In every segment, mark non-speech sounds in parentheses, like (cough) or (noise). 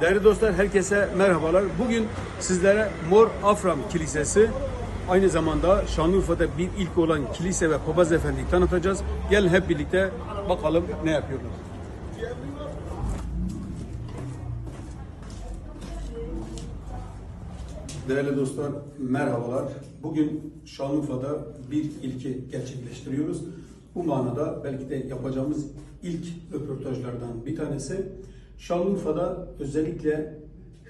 Değerli dostlar herkese merhabalar. Bugün sizlere Mor Afram Kilisesi aynı zamanda Şanlıurfa'da bir ilk olan kilise ve papaz efendiyi tanıtacağız. Gelin hep birlikte bakalım ne yapıyorlar. Değerli dostlar merhabalar. Bugün Şanlıurfa'da bir ilki gerçekleştiriyoruz. Bu manada belki de yapacağımız ilk röportajlardan bir tanesi. Şanlıurfa'da özellikle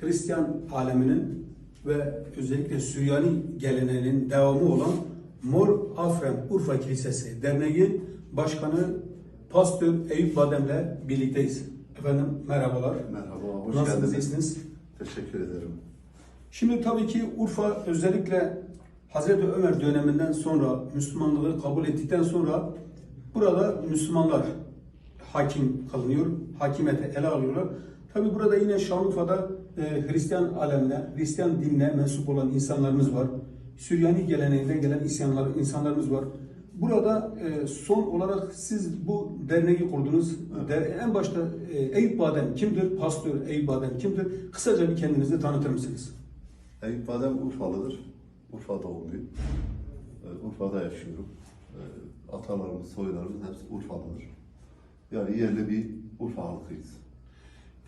Hristiyan aleminin ve özellikle Süryani geleneğinin devamı olan Mor Afrem Urfa Kilisesi Derneği Başkanı Pastör Eyüp Badem'le birlikteyiz. Efendim merhabalar. Merhaba, hoş Nasılsınız, geldiniz. iyisiniz? Teşekkür ederim. Şimdi tabii ki Urfa özellikle Hazreti Ömer döneminden sonra Müslümanlığı kabul ettikten sonra burada Müslümanlar hakim kılınıyor, hakimiyete ele alıyorlar. Tabii burada yine Şanlıurfa'da e, Hristiyan alemine, Hristiyan dinine mensup olan insanlarımız var. Süryani geleneğinden gelen isyanlar, insanlarımız var. Burada e, son olarak siz bu derneği kurdunuz. Der- en başta e, Eyüp Badem kimdir? Pastör Eyüp Badem kimdir? Kısaca bir kendinizi tanıtır mısınız? Eyüp Badem Urfalıdır. Urfa doğumluyum. Ee, Urfa'da yaşıyorum. Ee, Atalarımız, soylarımız hepsi Urfalıdır. Yani yerli bir Urfa halkıyız.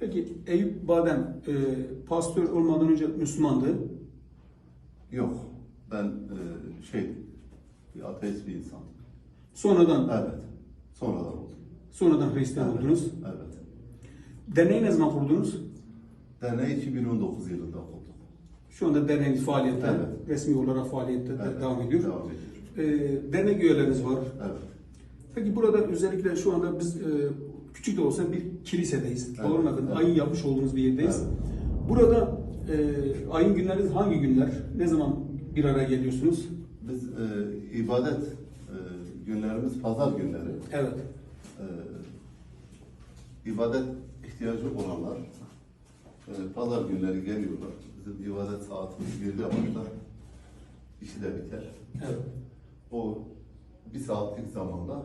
Peki Eyüp Badem e, pastör olmadan önce Müslümandı. Yok, ben e, şey, bir ateist bir insan. Sonradan Evet, sonradan oldu. sonradan Hristiyan Evet, oldunuz. Evet. Derneği ne zaman kurdunuz? Derneği 2019 yılında kurduk. Şu anda derneğiniz faaliyette, Evet. resmi olarak faaliyette Evet, devam ediyor. Devam ediyor. E, dernek üyeleriniz var. Evet. Peki burada özellikle şu anda biz e, küçük de olsa bir kilisedeyiz. Evet, efendim? evet. Ayın yapmış olduğumuz bir yerdeyiz. Evet. Burada e, ayın günleriniz hangi günler? Ne zaman bir araya geliyorsunuz? Biz e, ibadet e, günlerimiz pazar günleri. Evet. Ee, ibadet ihtiyacı olanlar e, pazar günleri geliyorlar. Bizim ibadet saatimiz birde başlar. İşi de biter. Evet. O bir saatlik zamanda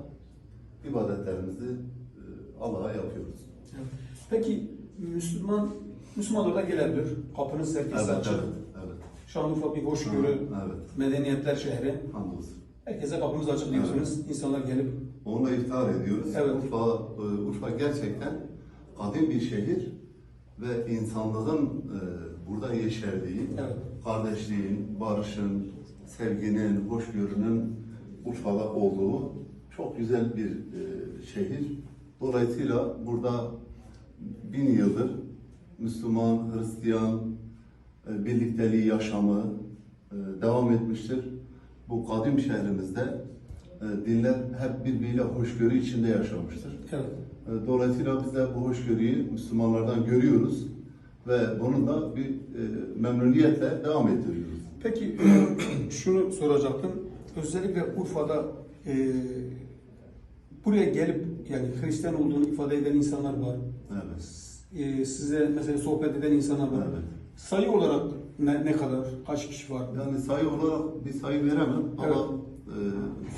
ibadetlerimizi e, Allah'a yapıyoruz. Evet. Peki Müslüman Müslümanlar da gelebilir. Kapınız herkese Evet, açık. evet, evet. Şanlıurfa bir hoşgörü, Evet. medeniyetler şehri. Hamdolsun. Herkese kapımız açık diyorsunuz. İnsanlar gelip Onunla iftar ediyoruz. Evet. Urfa, e, Urfa gerçekten kadim bir şehir ve insanlığın e, burada yeşerdiği, Evet. kardeşliğin, barışın, sevginin, hoşgörünün Urfa'da olduğu çok güzel bir e, şehir. Dolayısıyla burada bin yıldır Müslüman, Hristiyan e, birlikteliği yaşamı e, devam etmiştir. Bu kadim şehrimizde e, dinler hep birbiriyle hoşgörü içinde yaşamıştır. evet. E, Dolayısıyla biz de bu hoşgörüyü Müslümanlardan görüyoruz ve bununla bir e, memnuniyetle devam ettiriyoruz. Peki (clears throat) şunu soracaktım. Özellikle Urfa'da e, buraya gelip yani Hristiyan olduğunu ifade eden insanlar var. Evet. E, size mesela sohbet eden insanlar var. Evet. Sayı olarak ne, ne kadar, kaç kişi var? Yani sayı olarak bir sayı veremem Evet. ama e,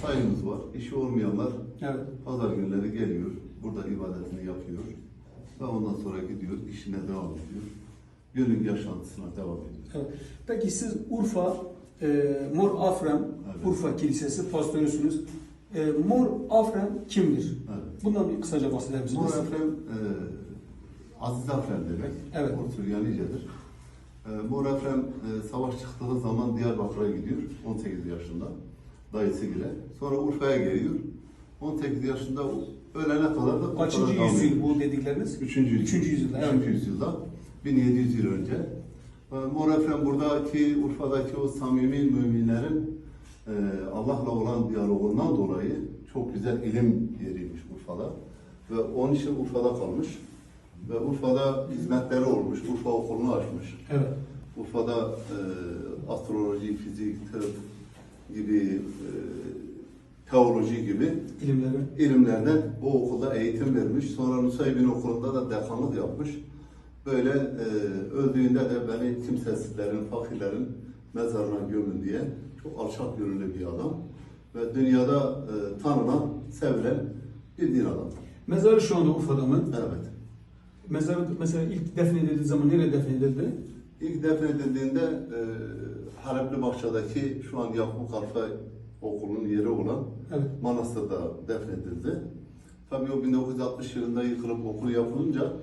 sayımız var. İşi olmayanlar Evet. pazar günleri geliyor, burada ibadetini yapıyor ve ondan sonra gidiyor, işine devam ediyor. Günlük yaşantısına devam ediyor. Evet. Peki siz Urfa e, Mor Afrem Evet. Urfa Kilisesi pastörüsünüz. E, Mor Afrem kimdir? Evet. Bundan bir kısaca bahseder misiniz? Mor Efrem, e, Aziz Efrem demek. Evet. O Süryanicedir. E, Mor Efrem e, savaş çıktığı zaman Diyarbakır'a gidiyor. 18 yaşında. Dayısı ile. Sonra Urfa'ya geliyor. 18 yaşında ölene kadar da Kaçıncı yüzyıl bu dedikleriniz? Üçüncü yüzyıl. Üçüncü yüzyılda, evet. Üçüncü yüzyılda. 1700 yıl önce. E, Mor Efrem buradaki Urfa'daki o samimi müminlerin e, Allah'la olan diyalogundan dolayı çok güzel ilim yeriymiş Urfa'da. Ve onun için Urfa'da kalmış. Ve Urfa'da hizmetleri olmuş. Urfa okulunu açmış. Evet. Urfa'da e, astroloji, fizik, tıp gibi, e, teoloji gibi İlimleri. ilimlerden o okulda eğitim vermiş. Sonra Nusaybin okulunda da dekanlık yapmış. Böyle e, öldüğünde de beni kimsesizlerin, fakirlerin mezarına gömün diye çok alçak gönüllü bir adam. Ve dünyada e, tanınan, sevilen bir din adamı. Mezarı şu anda Urfa'da mı? Evet. mezarı mesela ilk defnedildiği zaman nereye defnedildi? İlk defnedildiğinde e, Harepli Bahçe'deki şu an Yakup Kalfa okulun yeri olan Evet. Manastır'da defnedildi. Tabii o 1960 yılında yıkılıp okul yapılınca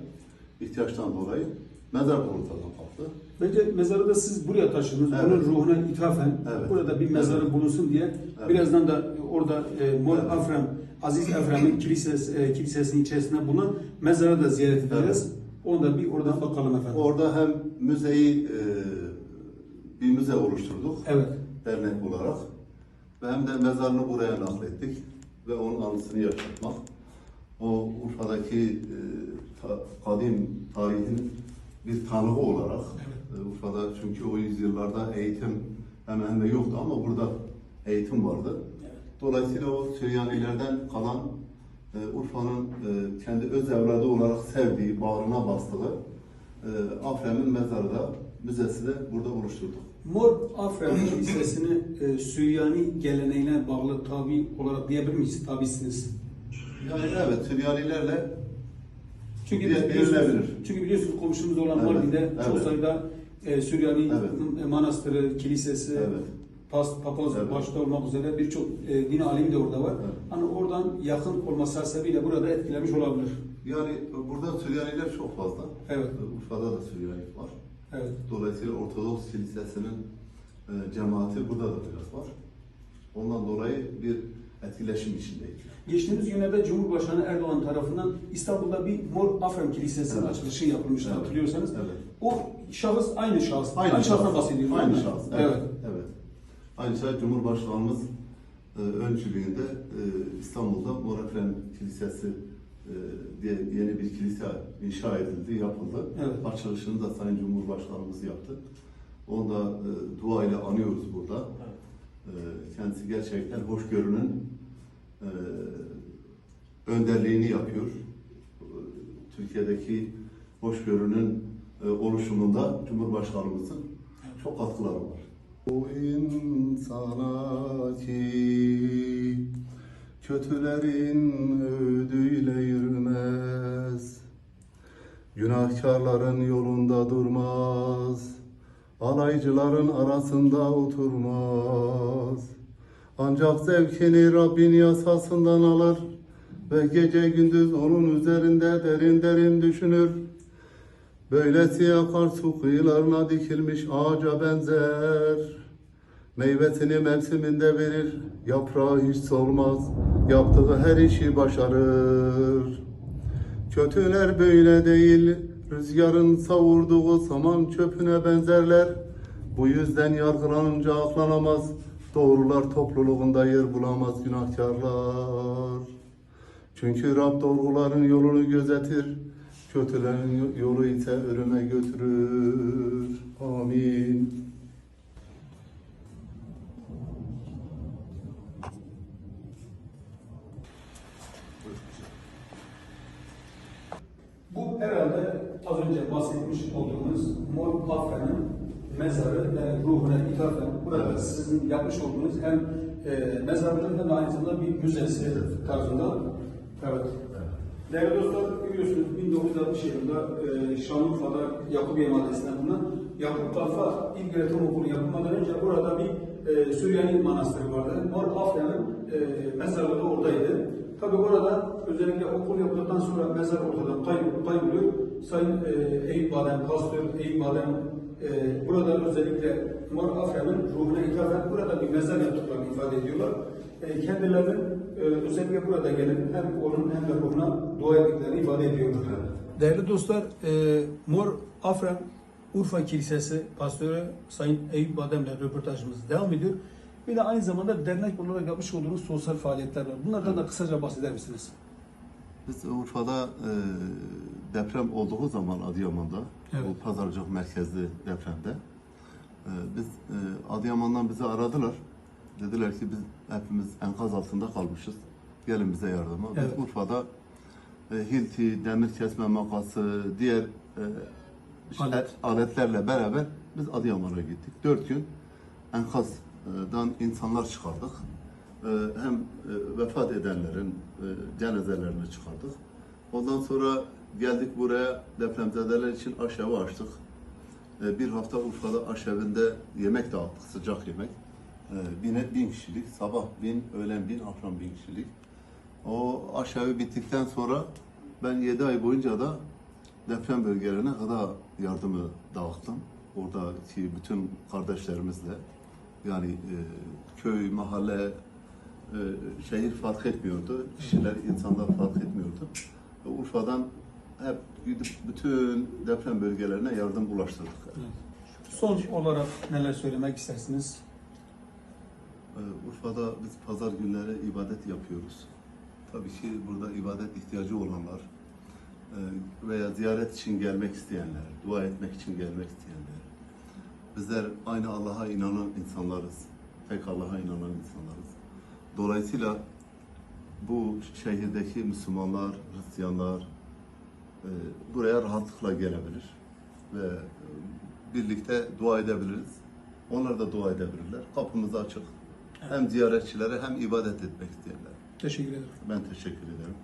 ihtiyaçtan dolayı mezar da ortadan kalktı. Bence mezarı da siz buraya taşıdınız. Evet. Bunun ruhuna ithafen Evet. burada bir mezarı Evet. bulunsun diye. Evet. Birazdan da orada e, Mor Evet. Afrem, Aziz Efrem'in kilisesi, e, kilisesinin içerisinde bulunan mezarı da ziyaret edeceğiz. Onu da bir oradan bakalım efendim. Orada hem müzeyi e, bir müze oluşturduk Evet. dernek olarak ve hem de mezarını buraya naklettik ve onun anısını yaşatmak. O Urfa'daki e, ta- kadim tarihin bir tanığı olarak e, Urfa'da çünkü o yüzyıllarda eğitim hemen hemen yoktu ama burada eğitim vardı. Dolayısıyla o Süryanilerden kalan e, Urfa'nın e, kendi öz evladı olarak sevdiği, bağrına bastığı e, Afrem'in mezarı da müzesi de burada oluşturduk. Mor Afrem Kilisesi'ni e, Süryani geleneğine bağlı tabi olarak diyebilir miyiz? Tabisiniz. Yani evet Süryanilerle Çünkü Diye- biliyorsunuz, denilebilir. çünkü biliyorsunuz komşumuz olan Evet, Mardin'de çok evet. sayıda e, Süryani Evet. m- manastırı, kilisesi, Evet. pas, papaz Evet. başta olmak üzere birçok e, din alimi de orada var. Evet. Hani oradan yakın olması hasebiyle burada etkilemiş olabilir. yani burada Süryaniler çok fazla. Evet. Urfa'da da Süryani var. Evet. Dolayısıyla Ortodoks Kilisesi'nin e, cemaati burada da biraz var. Ondan dolayı bir etkileşim içindeyiz. Geçtiğimiz günlerde Cumhurbaşkanı Erdoğan tarafından İstanbul'da bir Mor Afrem Kilisesi'nin Evet. açılışı yapılmıştı Evet. hatırlıyorsanız. Evet. O şahıs aynı şahıs. Aynı, Aynı şahstan şahıs. bahsediyoruz. Aynı şahıs. Evet. Evet. evet. Aynı şahıs Cumhurbaşkanımız e, öncülüğünde e, İstanbul'da Mor Efrem Kilisesi e, diye yeni bir kilise inşa edildi, yapıldı. Evet. Açılışını da Sayın Cumhurbaşkanımız yaptı. Onu da e, dua ile anıyoruz burada. E, kendisi gerçekten hoşgörünün e, önderliğini yapıyor. Türkiye'deki hoşgörünün e, oluşumunda Cumhurbaşkanımızın çok katkıları var. O insana ki kötülerin ödüyle yürümez, günahkarların yolunda durmaz, alaycıların arasında oturmaz. Ancak zevkini Rabbin yasasından alır ve gece gündüz onun üzerinde derin derin düşünür. Böylesi akarsu kıyılarına dikilmiş ağaca benzer. Meyvesini mevsiminde verir, yaprağı hiç solmaz. Yaptığı her işi başarır. Kötüler böyle değil, rüzgarın savurduğu saman çöpüne benzerler. Bu yüzden yargılanınca aklanamaz, doğrular topluluğunda yer bulamaz günahkarlar. Çünkü Rab doğruların yolunu gözetir, kötülerin yolu ise ölüme götürür. Amin. Bu herhalde az önce bahsetmiş olduğumuz Mor Afra'nın mezarı yani ruhuna ithafen burada Evet. sizin yapmış olduğunuz hem e, mezarlığı hem aynı zamanda bir müzesi tarzında. Evet. Değerli dostlar biliyorsunuz 1960 yılında e, Şanlıurfa'da Yakubiye Mahallesi'nde bulunan Yakup Kalfa İlköğretim Okulu yapılmadan önce burada bir e, Süryani manastırı vardı. Mor Afra'nın e, mezarlığı oradaydı. Tabi orada özellikle okul yapıldıktan sonra mezar ortadan kayboluyor. Sayın e, Eyüp Badem, Pastör Eyüp Badem e, burada özellikle Mor Afra'nın ruhuna ithafen burada bir mezar yaptıklarını ifade ediyorlar. E, kendilerinin e, özellikle burada gelip hem onun hem de ruhuna dua ettiklerini ifade ediyorlar. Değerli dostlar, e, Mor Afrem Urfa Kilisesi Pastörü Sayın Eyüp Badem'le röportajımız devam ediyor. Bir de aynı zamanda dernek olarak yapmış olduğunuz sosyal faaliyetler var. Bunlardan da kısaca bahseder misiniz? Biz Urfa'da e, deprem olduğu zaman Adıyaman'da, Evet. bu pazarcık merkezli depremde, e, biz e, Adıyaman'dan bizi aradılar. Dediler ki biz hepimiz enkaz altında kalmışız. Gelin bize yardıma. Biz Evet. Urfa'da e, hilti, demir kesme makası, diğer e, Alet. aletlerle beraber biz Adıyaman'a gittik. Dört gün enkazdan insanlar çıkardık. E, hem e, vefat edenlerin e, cenazelerini çıkardık. Ondan sonra geldik buraya depremzedeler için aşevi açtık. Ee, Bir hafta Urfa'da aşevinde yemek dağıttık, sıcak yemek. Ee, Bine bin kişilik, sabah bin, öğlen bin, akşam bin kişilik. O aşevi bittikten sonra ben 7 ay boyunca da deprem bölgelerine gıda yardımı dağıttım. Oradaki bütün kardeşlerimizle yani e, köy, mahalle, e, şehir fark etmiyordu. Kişiler, insanlar fark etmiyordu. Urfa'dan hep gidip bütün deprem bölgelerine yardım ulaştırdık. Son olarak neler söylemek istersiniz? Ee, Urfa'da biz pazar günleri ibadet yapıyoruz. Tabii ki burada ibadet ihtiyacı olanlar e, veya ziyaret için gelmek isteyenler, dua etmek için gelmek isteyenler. Bizler aynı Allah'a inanan insanlarız. Tek Allah'a inanan insanlarız. Dolayısıyla bu şehirdeki Müslümanlar, Hristiyanlar buraya rahatlıkla gelebilir ve e, birlikte dua edebiliriz. Onlar da dua edebilirler. Kapımız açık. Hem ziyaretçilere hem ibadet etmek isteyenler. Teşekkür ederim. Ben teşekkür ederim.